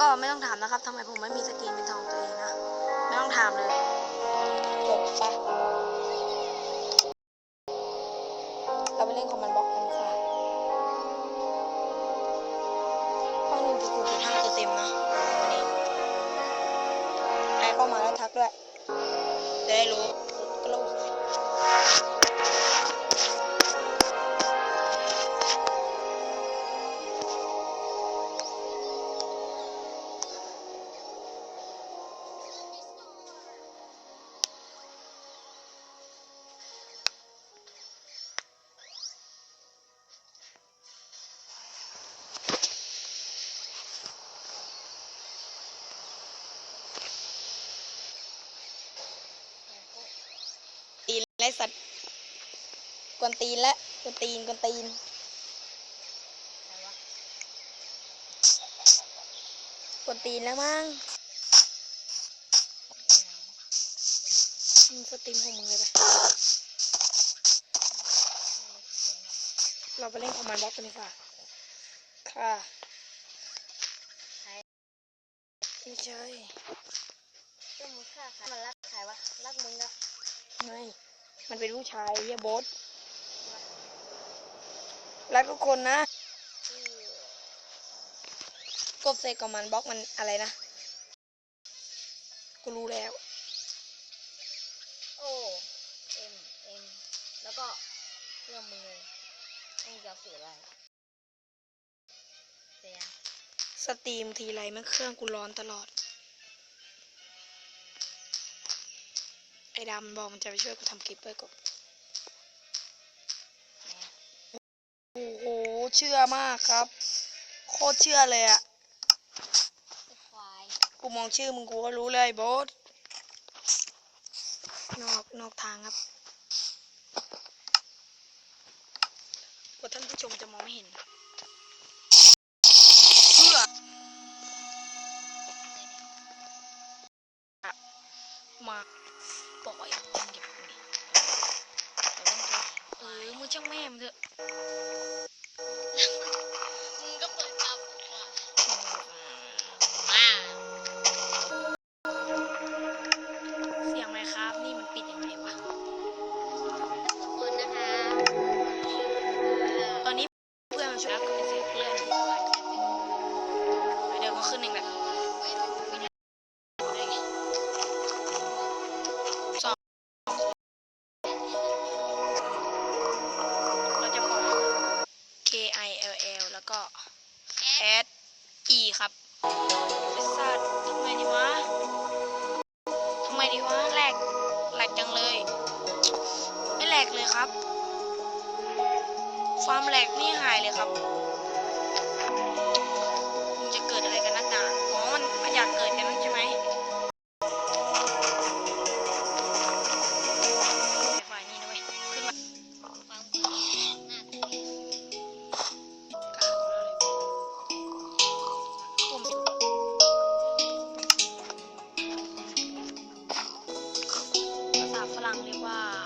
ก็ไม่ต้องถามนะครับทำไมผมไม่มีสกรีนเป็นของตัวเองนะ ไม่ต้องถามเลยจบปะเราไปเล่นคอมมานด์บล็อกกันดีกว่าห้องหนึ่งจุดศูนย์จุดห้าคือเต็มนะวันนี้ใครเข้ามาแล้วทักด้วยจะได้รู้ก็รู้ ไรสัตว์กวนตีนและกวนตีนกวนตีนกวนตีนแล้วมั้งมึงสตรีมของมึงเลยไปเราไปเล่นคอมมานด์บล็อกกันดีกว่าค่ะไม่ใช่ก็มึงฆ่าใครมันรักใครวะ รักมึงนะไม่ มันเป็นผู้ชายเฮียโบสรักทุกคนนะที่กบเซกกับมันบล็อกมันอะไรนะ กูรู้แล้ว โอเอ็มเอ็มแล้วก็เรื่องมึงเลยมึงจะสื่ออะไรเสียสตรีมทีไรแม่งเครื่องกูร้อนตลอด ไอ้ดำบอกมันจะไปช่วยกูทำคลิปเว้ยกบแหมโอ้โห เชื่อมากครับ โคตรเชื่อเลยอะไอ้ควายกูมองชื่อมึงกูก็รู้เลยโบสนอกนอกทางครับกลัวท่านผู้ชมจะมองไม่เห็นเพื่อมา ปล่อยมึงอย่าพูดดิเออมึงช่างแม่มึงเถอะ ไอ้สัตว์ทำไมดีวะทำไมดีวะแหลกแหลกจังเลย ไม่แหลกเลยครับ ความแหลกนี่หายเลยครับ 忙的话